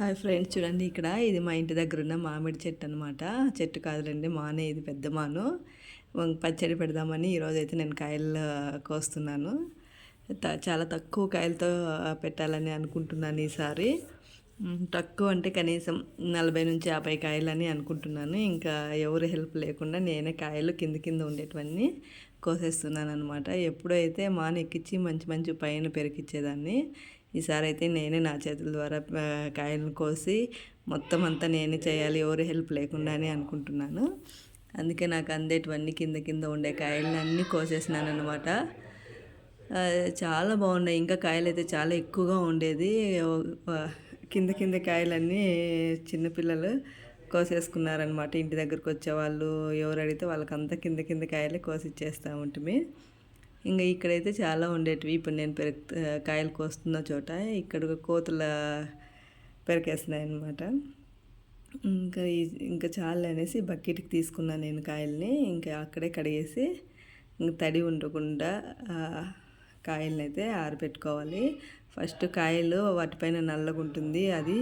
Hi friends చూడండి ఇక్కడ ఇది మా ఇంటి దగ్గర ఉన్న మామిడి చెట్టు అనమాట చెట్టు కాదులండి మానే ఇది పెద్ద మాను. పచ్చడి పెడదామని ఈరోజైతే అయితే నేను కాయలు కోస్తున్నాను. చాలా తక్కువ కాయలతో పెట్టాలని అనుకుంటున్నాను ఈసారి. తక్కువ అంటే కనీసం నలభై నుంచి యాభై కాయలని అనుకుంటున్నాను. ఇంకా ఎవరు హెల్ప్ లేకుండా నేనే కాయలు కింద కింద ఉండేటివన్నీ కోసేస్తున్నాను అనమాట ఎప్పుడైతే మాన ఎక్కించి మంచి మంచి పైన పెరికిచ్చేదాన్ని ఈసారి అయితే నేనే నా చేతుల ద్వారా కాయలను కోసి మొత్తం అంతా నేనే చేయాలి ఎవరు హెల్ప్ లేకుండా అని అనుకుంటున్నాను. అందుకే నాకు అందేటివన్నీ కింద కింద ఉండే కాయలను అన్నీ కోసేసినాను అనమాట చాలా బాగున్నాయి. ఇంకా కాయలు అయితే చాలా ఎక్కువగా ఉండేది. కింద కింద కాయలన్నీ చిన్నపిల్లలు కోసేసుకున్నారనమాట ఇంటి దగ్గరకు వచ్చేవాళ్ళు ఎవరు అడిగితే వాళ్ళకంతా కింద కింద కాయలే కోసి ఇచ్చేస్తూ ఉంటుంది ఇంకా ఇక్కడైతే చాలా ఉండేటివి. ఇప్పుడు నేను పెరుగు కాయలు కోస్తున్న చోట ఇక్కడ కోతుల పెరికేస్తున్నాయి అనమాట ఇంకా ఇంకా చాలు అనేసి బకెట్కి తీసుకున్నాను నేను కాయల్ని. ఇంకా అక్కడే కడిగేసి ఇంకా తడి ఉండకుండా ఆ, అయితే ఆరబెట్టుకోవాలి. ఫస్ట్ కాయలు వాటిపైన నల్లగా ఉంటుంది అది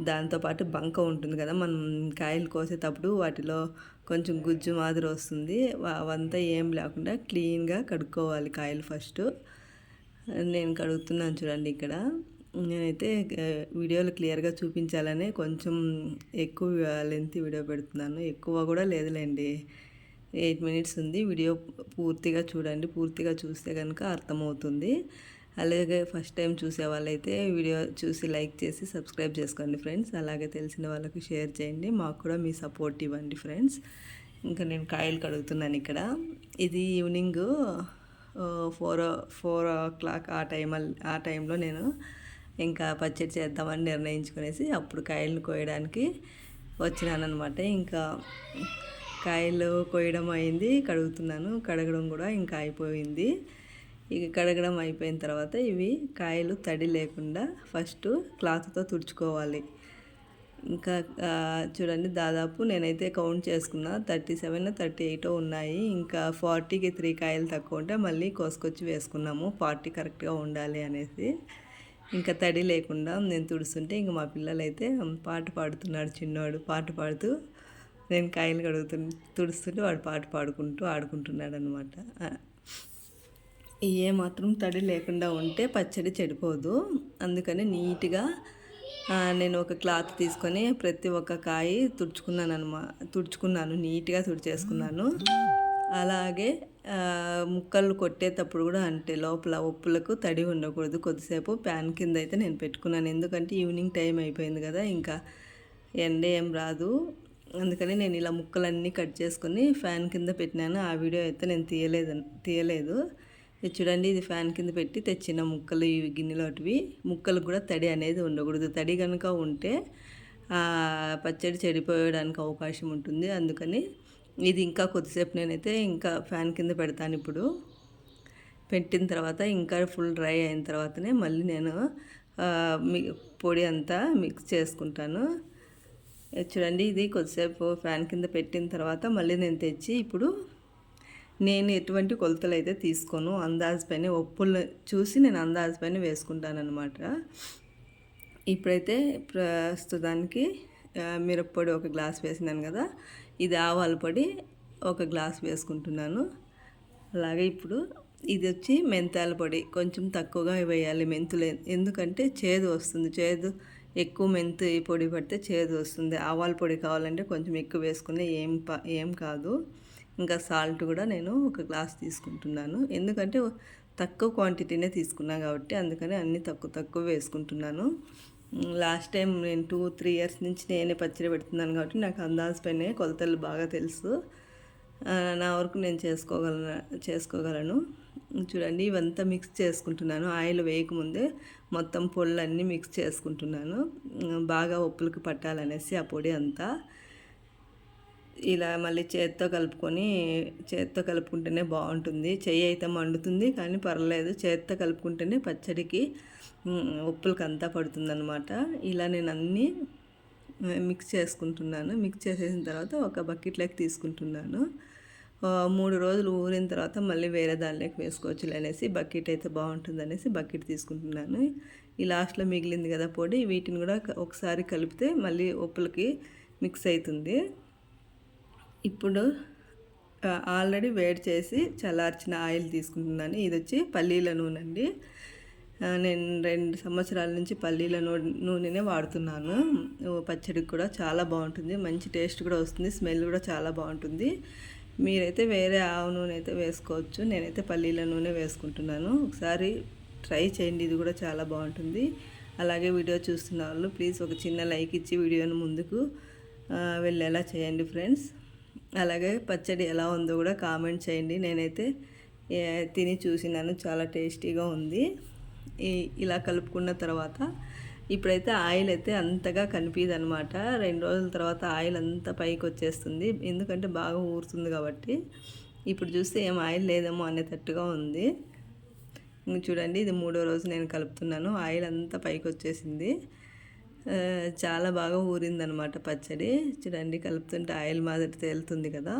దాంతోపాటు బంక ఉంటుంది కదా మనం కాయలు కోసేటప్పుడు వాటిలో కొంచెం గుజ్జు మాదిరి వస్తుంది. అవంతా ఏం లేకుండా క్లీన్గా కడుక్కోవాలి కాయలు ఫస్ట్. నేను కడుగుతున్నాను చూడండి ఇక్కడ. నేనైతే వీడియోలు క్లియర్గా చూపించాలనే కొంచెం ఎక్కువ లెంత్ వీడియో పెడుతున్నాను. ఎక్కువ కూడా లేదులేండి. ఎయిట్ మినిట్స్ ఉంది. వీడియో పూర్తిగా చూడండి. పూర్తిగా చూస్తే కనుక అర్థమవుతుంది. అలాగే ఫస్ట్ టైం చూసే వాళ్ళైతే వీడియో చూసి లైక్ చేసి సబ్స్క్రైబ్ చేసుకోండి ఫ్రెండ్స్ అలాగే తెలిసిన వాళ్ళకి షేర్ చేయండి. మాకు కూడా మీ సపోర్ట్ ఇవ్వండి ఫ్రెండ్స్ ఇంకా నేను కాయలు కడుగుతున్నాను ఇక్కడ. ఇది evening four four o'clock ఆ టైం ఆ టైంలో నేను ఇంకా పచ్చడి చేద్దామని నిర్ణయించుకునేసి అప్పుడు కాయలను కోయడానికి వచ్చినానమాట ఇంకా కాయలు కోయడం అయింది కడుగుతున్నాను. కడగడం కూడా ఇంకా అయిపోయింది. ఇక కడగడం అయిపోయిన తర్వాత ఇవి కాయలు తడి లేకుండా ఫస్ట్ క్లాత్తో తుడుచుకోవాలి. ఇంకా చూడండి దాదాపు నేనైతే కౌంట్ చేసుకున్నా థర్టీ సెవెన్ థర్టీ ఎయిట్ ఉన్నాయి. ఇంకా ఫార్టీకి త్రీ కాయలు తక్కువ ఉంటే మళ్ళీ కోసుకొచ్చి వేసుకున్నాము. ఫార్టీ కరెక్ట్గా ఉండాలి అనేసి. ఇంకా తడి లేకుండా నేను తుడుస్తుంటే ఇంక మా పిల్లలైతే పాట పాడుతున్నాడు చిన్నవాడు పాట పాడుతూ నేను కాయలు కడుగుతు తుడుస్తుంటే వాడు పాట పాడుకుంటూ ఆడుకుంటున్నాడు అనమాట ఏ మాత్రం తడి లేకుండా ఉంటే పచ్చడి చెడిపోదు. అందుకని నీట్గా నేను ఒక క్లాత్ తీసుకొని ప్రతి ఒక్క కాయ తుడుచుకున్నాను అనమా తుడుచుకున్నాను నీట్గా తుడిచేసుకున్నాను. అలాగే ముక్కలు కొట్టేటప్పుడు కూడా అంటే లోపల ఉప్పులకు తడి ఉండకూడదు. కొద్దిసేపు ప్యాన్ కింద అయితే నేను పెట్టుకున్నాను. ఎందుకంటే ఈవినింగ్ టైం అయిపోయింది కదా ఇంకా ఎండ ఏం రాదు. అందుకని నేను ఇలా ముక్కలన్నీ కట్ చేసుకొని ఫ్యాన్ కింద పెట్టినాను. ఆ వీడియో అయితే నేను తీయలేదు తీయలేదు. చూడండి ఇది ఫ్యాన్ కింద పెట్టి తెచ్చిన ముక్కలు ఇవి గిన్నెలోటివి ముక్కలకు కూడా తడి అనేది ఉండకూడదు. తడి కనుక ఉంటే పచ్చడి చెడిపోయడానికి అవకాశం ఉంటుంది. అందుకని ఇది ఇంకా కొద్దిసేపు నేనైతే ఇంకా ఫ్యాన్ కింద పెడతాను ఇప్పుడు. పెట్టిన తర్వాత ఇంకా ఫుల్ డ్రై అయిన తర్వాతనే మళ్ళీ నేను మి- పొడి అంతా మిక్స్ చేసుకుంటాను. చూడండి ఇది కొద్దిసేపు ఫ్యాన్ కింద పెట్టిన తర్వాత మళ్ళీ నేను తెచ్చి ఇప్పుడు నేను ఎటువంటి కొలతలు అయితే తీసుకోను. అందాజు పైన ఒప్పులు చూసి నేను అందాజు పైన వేసుకుంటాను అనమాట ఇప్పుడైతే ప్రస్తుతానికి మిరప్పొడి ఒక గ్లాస్ వేసినాను కదా ఇది ఆవాల పొడి ఒక గ్లాస్ వేసుకుంటున్నాను. అలాగే ఇప్పుడు ఇది వచ్చి మెంతాల పొడి కొంచెం తక్కువగా వేయాలి మెంతులు. ఎందుకంటే చేదు వస్తుంది చేదు ఎక్కువ మెంతు పొడి పడితే చేదు వస్తుంది. ఆవాల పొడి కావాలంటే కొంచెం ఎక్కువ వేసుకునే ఏం ప ఏం కాదు. ఇంకా సాల్ట్ కూడా నేను ఒక గ్లాస్ తీసుకుంటున్నాను. ఎందుకంటే తక్కువ క్వాంటిటీనే తీసుకున్నాను కాబట్టి అందుకని అన్నీ తక్కువ తక్కువ వేసుకుంటున్నాను. లాస్ట్ టైం నేను టూ త్రీ ఇయర్స్ నుంచి నేనే పచ్చడి పెడుతున్నాను కాబట్టి నాకు అందాజు పైన కొలతలు బాగా తెలుసు. నా వరకు నేను చేసుకోగలను చేసుకోగలను. చూడండి ఇవంతా మిక్స్ చేసుకుంటున్నాను. ఆయిల్ వేయకముందే మొత్తం పొళ్ళన్నీ మిక్స్ చేసుకుంటున్నాను. బాగా ఉప్పులకు పట్టాలనేసి ఆ పొడి అంతా. ఇలా మళ్ళీ చేత్తో కలుపుకొని చేత్తో కలుపుకుంటేనే బాగుంటుంది. చెయ్యి అయితే మండుతుంది కానీ పర్లేదు. చేత్తో కలుపుకుంటేనే పచ్చడికి ఉప్పులకి అంతా పడుతుందన్నమాట. ఇలా నేను అన్నీ మిక్స్ చేసుకుంటున్నాను. మిక్స్ చేసేసిన తర్వాత ఒక బకెట్లోకి తీసుకుంటున్నాను. మూడు రోజులు ఊరిన తర్వాత మళ్ళీ వేరే దానిలోకి వేసుకోవచ్చు అనేసి బకెట్ అయితే బాగుంటుంది అనేసి బకెట్ తీసుకుంటున్నాను. ఈ లాస్ట్లో మిగిలింది కదా పొడి వీటిని కూడా ఒకసారి కలిపితే మళ్ళీ ఉప్పులకి మిక్స్ అవుతుంది. ఇప్పుడు ఆల్రెడీ వేడి చేసి చల్లార్చిన ఆయిల్ తీసుకుంటున్నాను. ఇది వచ్చి పల్లీల నూనె అండి. నేను రెండు సంవత్సరాల నుంచి పల్లీల నూనె నూనెనే వాడుతున్నాను. పచ్చడికి కూడా చాలా బాగుంటుంది. మంచి టేస్ట్ కూడా వస్తుంది. స్మెల్ కూడా చాలా బాగుంటుంది. మీరైతే వేరే ఆవు నూనె అయితే వేసుకోవచ్చు. నేనైతే పల్లీల నూనె వేసుకుంటున్నాను. ఒకసారి ట్రై చేయండి. ఇది కూడా చాలా బాగుంటుంది. అలాగే వీడియో చూస్తున్న వాళ్ళు ప్లీజ్ ఒక చిన్న లైక్ ఇచ్చి వీడియోను ముందుకు వెళ్ళేలా చేయండి ఫ్రెండ్స్. అలాగే పచ్చడి ఎలా ఉందో కూడా కామెంట్ చేయండి. నేనైతే తిని చూసినాను. చాలా టేస్టీగా ఉంది. ఇలా కలుపుకున్న తర్వాత ఇప్పుడైతే ఆయిల్ అయితే అంతగా కనిపించదు అనమాట రెండు రోజుల తర్వాత ఆయిల్ అంతా పైకి వచ్చేస్తుంది. ఎందుకంటే బాగా ఊరుతుంది కాబట్టి. ఇప్పుడు చూస్తే ఏం ఆయిల్ లేదేమో అనేటట్టుగా ఉంది. చూడండి ఇది మూడో రోజు నేను కలుపుతున్నాను. ఆయిల్ అంతా పైకి వచ్చేసింది. చాలా బాగా ఊరిందనమాట పచ్చడి. చూడండి కలుపుతుంటే ఆయిల్ మాదిరి తేలుతుంది కదా.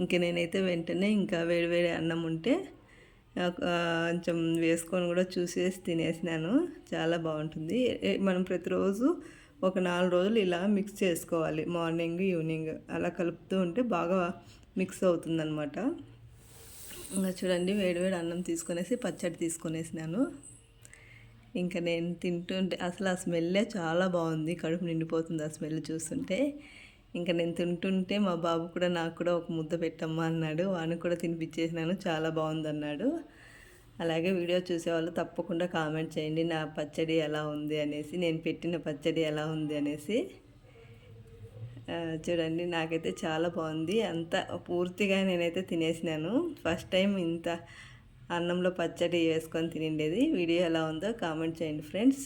ఇంక నేనైతే వెంటనే ఇంకా వేడి వేడి అన్నం ఉంటే కొంచెం వేసుకొని కూడా చూసేసి తినేసినాను. చాలా బాగుంటుంది. మనం ప్రతిరోజు ఒక నాలుగు రోజులు ఇలా మిక్స్ చేసుకోవాలి. మార్నింగ్ ఈవినింగ్ అలా కలుపుతూ ఉంటే బాగా మిక్స్ అవుతుందన్నమాట. చూడండి వేడివేడి అన్నం తీసుకొనేసి పచ్చడి తీసుకొనేసినాను. ఇంకా నేను తింటుంటే అసలు ఆ స్మెల్లే చాలా బాగుంది. కడుపు నిండిపోతుంది ఆ స్మెల్ చూస్తుంటే. ఇంకా నేను తింటుంటే మా బాబు కూడా నాకు కూడా ఒక ముద్ద పెట్టమ్మా అన్నాడు. వాడిని కూడా తినిపించేసినాను. చాలా బాగుంది అన్నాడు అలాగే వీడియో చూసేవాళ్ళు తప్పకుండా కామెంట్ చేయండి. నా పచ్చడి ఎలా ఉంది అనేసి నేను పెట్టిన పచ్చడి ఎలా ఉంది అనేసి. చూడండి నాకైతే చాలా బాగుంది. అంత పూర్తిగా నేనైతే తినేసినాను. ఫస్ట్ టైం ఇంత అన్నంలో పచ్చడి వేసుకొని తినిండేది. వీడియో ఎలా ఉందో కామెంట్ చేయండి ఫ్రెండ్స్.